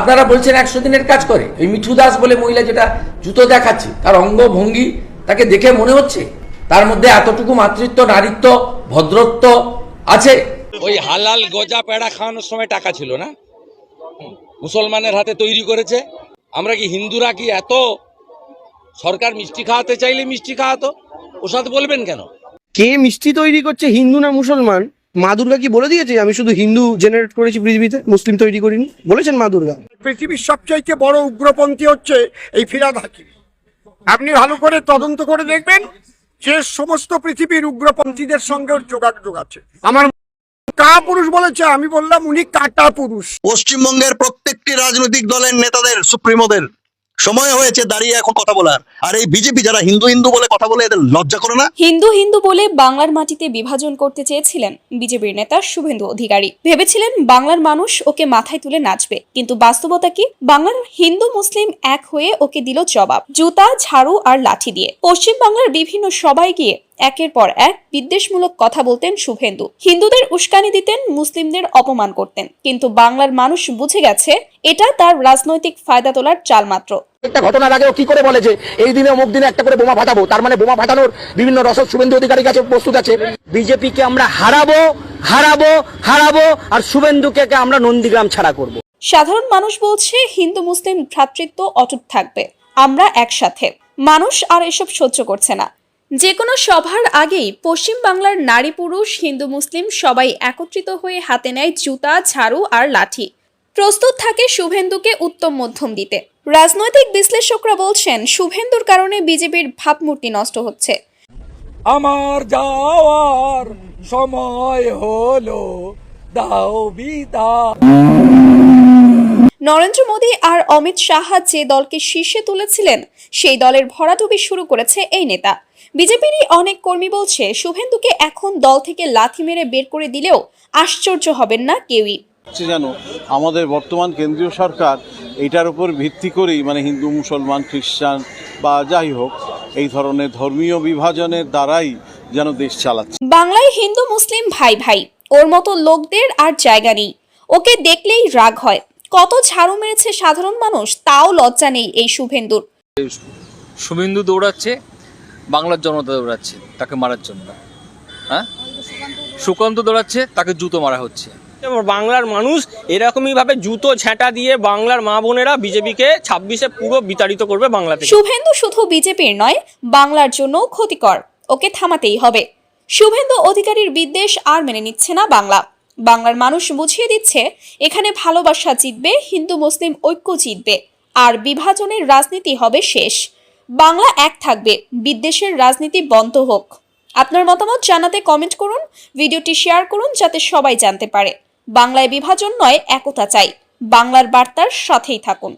আপনারা বলছেন একশো দিনের কাজ করে। ওই মিঠু দাস বলে মহিলা যেটা জুতো দেখাচ্ছে তার অঙ্গ ভঙ্গি তাকে দেখে মনে হচ্ছে? তার মধ্যে এতটুকু মাতৃত্ব নারীত্ব ভদ্রত্ব আছে? ওই হালাল গজা পেড়া খাওয়ানোর সময় টাকা ছিল না? মুসলমানের হাতে তৈরি করেছে। আমরা কি হিন্দুরা কি এত সরকার মিষ্টি খাওয়াতে চাইলে মিষ্টি খাওয়াতো? ওসাদ বলবেন কেন? কে মিষ্টি তৈরি করছে হিন্দু না মুসলমান? মা দুর্গা কি বলে দিয়েছে? আমি শুধু হিন্দু জেনারেট করেছি পৃথিবীতে মুসলিম তৈরি করিনি। বলেছেন মা দুর্গা। পৃথিবীর সবচাইতে বড় উগ্রপন্থী হচ্ছে এই ফিরাদ হাকিম। আপনি ভালো করে তদন্ত করে দেখবেন যে সমস্ত পৃথিবীর উগ্রপন্থীদের সঙ্গে যোগাযোগ আছে। আমার কা পুরুষ বলেছে আমি বললাম উনি কাটা পুরুষ। পশ্চিমবঙ্গের প্রত্যেকটি রাজনৈতিক দলের নেতাদের সুপ্রিমোদের। সময় হয়েছে দাঁড়িয়ে এখন কথা বলার। আর এই বিজেপি যারা হিন্দু হিন্দু বলে কথা বলে এদের লজ্জা করে না? হিন্দু হিন্দু বলে বাংলার মাটিতে বিভাজন করতে চেয়েছিলেন বিজেপির নেতা শুভেন্দু অধিকারী। ভেবেছিলেন বাংলার মানুষ ওকে মাথায় তুলে নাচবে। কিন্তু বাস্তবতা কি? বাংলার হিন্দু মুসলিম এক হয়ে ওকে দিল জবাব। জুতা, ঝাড়ু আর লাঠি দিয়ে। পশ্চিম বাংলার বিভিন্ন সবাই গিয়ে একের পর এক বিদ্বেষমূলক কথা বলতেন শুভেন্দু। হিন্দুদের উস্কানি দিতেন মুসলিমদের অপমান করতেন। কিন্তু বাংলার মানুষ বুঝে গেছে এটা তার রাজনৈতিক ফায়দা তোলার চাল মাত্র একটা ঘটনার আগেও কি করে বলে যে এই দিনে অমুক দিনে একটা করে বোমা ফাটাবো? তার মানে বোমা ফাটানোর বিভিন্ন রসদ শুভেন্দু অধিকারীর কাছে প্রস্তুত আছে। বিজেপিকে আমরা হারাবো হারাবো হারাবো আর শুভেন্দুকে আমরা নন্দীগ্রাম ছাড়া করব। সাধারণ মানুষ বলছে হিন্দু মুসলিম ভ্রাতৃত্ব অটুট থাকবে। আমরা একসাথে। মানুষ আর এসব সহ্য করছে না। যে কোনো সভার আগেই পশ্চিম বাংলার নারী পুরুষ হিন্দু মুসলিম সবাই একত্রিত হয়ে হাতে নেয় জুতা ঝাড়ু আর লাঠি। প্রস্তুত থাকে শুভেন্দুকে উত্তম মধ্যম দিতে। রাজনৈতিক বিশ্লেষকরা বলছেন শুভেন্দুর কারণে বিজেপির ভাবমূর্তি নষ্ট হচ্ছে। আমার যাওয়ার সময় হলো দাও নরেন্দ্র মোদী আর অমিত শাহ যে দলকে শীর্ষে তুলেছিলেন সেই দলের ভরাডুবি শুরু করেছে এই নেতা। বিজেপিরই অনেক কর্মী বলছে শুভেন্দুকে এখন দল থেকে লাথি মেরে বের করে দিলেও আশ্চর্য হবেন না কেউই। যেন আমাদের বর্তমান কেন্দ্রীয় সরকার এটার উপর ভিত্তি করেই মানে হিন্দু মুসলমান খ্রিস্টান বা যাই হোক এই ধরনের ধর্মীয় বিভাজনের দ্বারাই যেন দেশ চালাচ্ছে। বাংলায় হিন্দু মুসলিম ভাই ভাই ওর মতো লোকদের আর জায়গা নেই। ওকে দেখলেই রাগ হয়। কত ঝাড়ু মেরেছে সাধারণ মানুষ তাও লজ্জা নেই এই শুভেন্দুর। শুভেন্দু দৌড়াচ্ছে বাংলার জনতা দৌড়াচ্ছে তাকে মারার জন্য। হ্যাঁ? সুকান্ত দৌড়াচ্ছে তাকে জুতো মারা হচ্ছে। বাংলার মানুষ এরকমই ভাবে জুতো ঝেঁটা দিয়ে বাংলার মা বোনেরা বিজেপিকে ছাব্বিশে পুরো বিতাড়িত করবে বাংলাতে। শুভেন্দু শুধু বিজেপির নয় বাংলার জন্য ক্ষতিকর। ওকে থামাতেই হবে। শুভেন্দু অধিকারীর বিদ্বেষ আর মেনে নিচ্ছে না বাংলা। বাংলার মানুষ বুঝিয়ে দিচ্ছে এখানে ভালোবাসা জিতবে হিন্দু মুসলিম ঐক্য জিতবে। আর বিভাজনের রাজনীতি হবে শেষ। বাংলা এক থাকবে। বিদ্বেষের রাজনীতি বন্ধ হোক। আপনার মতামত জানাতে কমেন্ট করুন, ভিডিওটি শেয়ার করুন যাতে সবাই জানতে পারে। বাংলায় বিভাজন নয়, একতা চাই। বাংলার বার্তার সাথেই থাকুন।